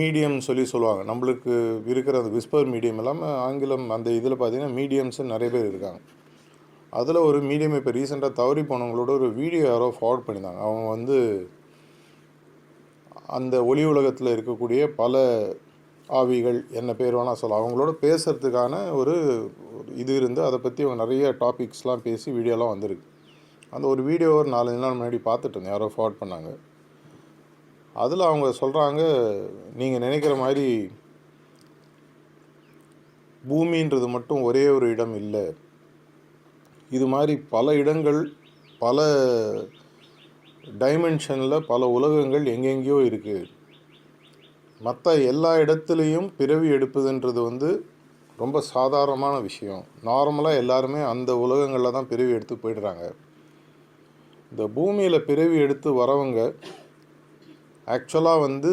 Medium சொல்லி சொல்லுவாங்க. நம்மளுக்கு இருக்கிற அந்த விஸ்பர் மீடியம் இல்லாமல் ஆங்கிலம் அந்த இதில் பார்த்தீங்கன்னா மீடியம்ஸ் நிறைய பேர் இருக்காங்க. அதில் ஒரு மீடியம் இப்போ ரீசெண்டாக தவறி போனவங்களோட ஒரு வீடியோ யாரோ ஃபார்வர்ட் பண்ணியிருந்தாங்க. அவங்க வந்து அந்த ஒளி உலகத்தில் இருக்கக்கூடிய பல ஆவிகள் என்ன பேர் வேணால் சொல்லலாம். அவங்களோட பேசுகிறதுக்கான ஒரு ஒரு இது இருந்து அதை பற்றி அவங்க நிறைய டாபிக்ஸ்லாம் பேசி வீடியோலாம் வந்திருக்கு. அந்த ஒரு வீடியோ ஒரு நாலஞ்சு நாள் முன்னாடி பார்த்துட்டு இருந்தேன். யாரோ ஃபார்வர்ட் பண்ணாங்க. அதில் அவங்க சொல்கிறாங்க நீங்கள் நினைக்கிற மாதிரி பூமின்றது மட்டும் ஒரே ஒரு இடம் இல்லை. இது மாதிரி பல இடங்கள் பல டைமென்ஷனில் பல உலகங்கள் எங்கெங்கேயோ இருக்குது மற்ற எல்லா இடத்துலையும் பிறவி எடுப்பதுன்றது வந்து ரொம்ப சாதாரணமான விஷயம். நார்மலாக எல்லாருமே அந்த உலகங்களில் தான் பிறவி எடுத்து போயிடுறாங்க. இந்த பூமியில் பிறவி எடுத்து வரவங்க ஆக்சுவலாக வந்து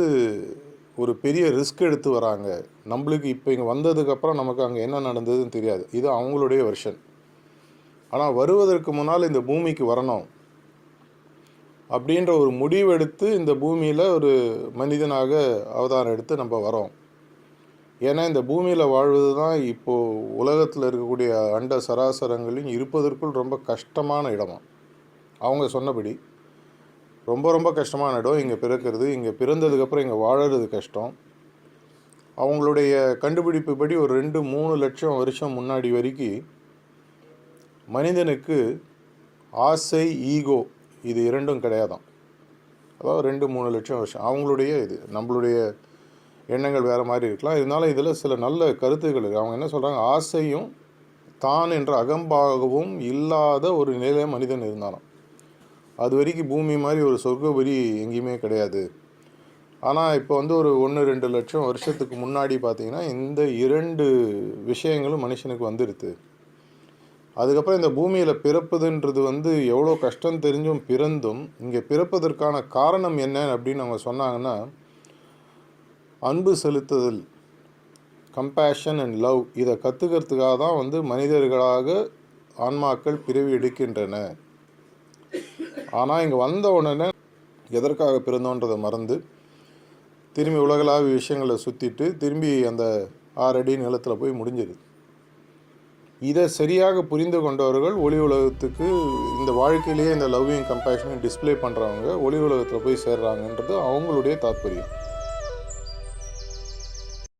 ஒரு பெரிய ரிஸ்க் எடுத்து வராங்க. நம்மளுக்கு இப்போ இங்கே வந்ததுக்கப்புறம் நமக்கு அங்கே என்ன நடந்ததுன்னு தெரியாது. இது அவங்களுடைய வெர்ஷன் ஆனால் வருவதற்கு முன்னால் இந்த பூமிக்கு வரணும் அப்படின்ற ஒரு முடிவெடுத்து இந்த பூமியில் ஒரு மனிதனாக அவதாரம் எடுத்து நம்ம வரோம் ஏன்னா இந்த பூமியில் வாழ்வது தான் இப்போது உலகத்தில் இருக்கக்கூடிய அண்ட சராசரங்களையும் இருப்பதற்குள் ரொம்ப கஷ்டமான இடமா? அவங்க சொன்னபடி. ரொம்ப ரொம்ப கஷ்டமான இடம். இங்கே பிறக்கிறது இங்கே பிறந்ததுக்கப்புறம் இங்கே வாழறது கஷ்டம். அவங்களுடைய கண்டுபிடிப்பு படி ஒரு ரெண்டு மூணு லட்சம் வருஷம் முன்னாடி வரைக்கும் மனிதனுக்கு ஆசை ஈகோ இது இரண்டும் கிடையாதான் அதாவது ரெண்டு மூணு லட்சம் வருஷம். அவங்களுடைய இது நம்மளுடைய எண்ணங்கள் வேறு மாதிரி இருக்கலாம். இருந்தாலும் இதில் சில நல்ல கருத்துக்கள் இருக்குது அவங்க என்ன சொல்கிறாங்க ஆசையும் தான் என்ற அகம்பாகவும் இல்லாத ஒரு நிலையை மனிதன் இருந்தாலும் அது வரைக்கும் பூமி மாதிரி ஒரு சொர்க்கபுரி எங்கேயுமே கிடையாது. ஆனால் இப்போ வந்து ஒரு ஒன்று ரெண்டு லட்சம் வருஷத்துக்கு முன்னாடி பார்த்தீங்கன்னா இந்த இரண்டு விஷயங்களும் மனுஷனுக்கு வந்துடுது அதுக்கப்புறம் இந்த பூமியில் பிறப்புதுன்றது வந்து எவ்வளோ கஷ்டம் தெரிஞ்சும் பிறந்தும் இங்கே பிறப்பதற்கான காரணம் என்ன அப்படின்னு அவங்க சொன்னாங்கன்னா அன்பு செலுத்துதல் கம்பேஷன் அண்ட் லவ் இதை கற்றுக்கிறதுக்காக தான் வந்து மனிதர்களாக ஆன்மாக்கள் பிறவி எடுக்கின்றன. ஆனால் இங்கே வந்த உடனே எதற்காக பிறந்தோன்றதை மறந்து திரும்பி உலகளாவிய விஷயங்களை சுற்றிட்டு திரும்பி அந்த ஆறடி நிலத்தில் போய் முடிஞ்சது. இதை சரியாக புரிந்து கொண்டவர்கள் ஒளி உலகத்துக்கு இந்த வாழ்க்கையிலேயே இந்த லவ்வையும் கம்பேஷனையும் டிஸ்ப்ளே பண்ணுறவங்க ஒளி உலகத்தில் போய் சேர்றாங்கன்றது அவங்களுடைய தாற்பயம்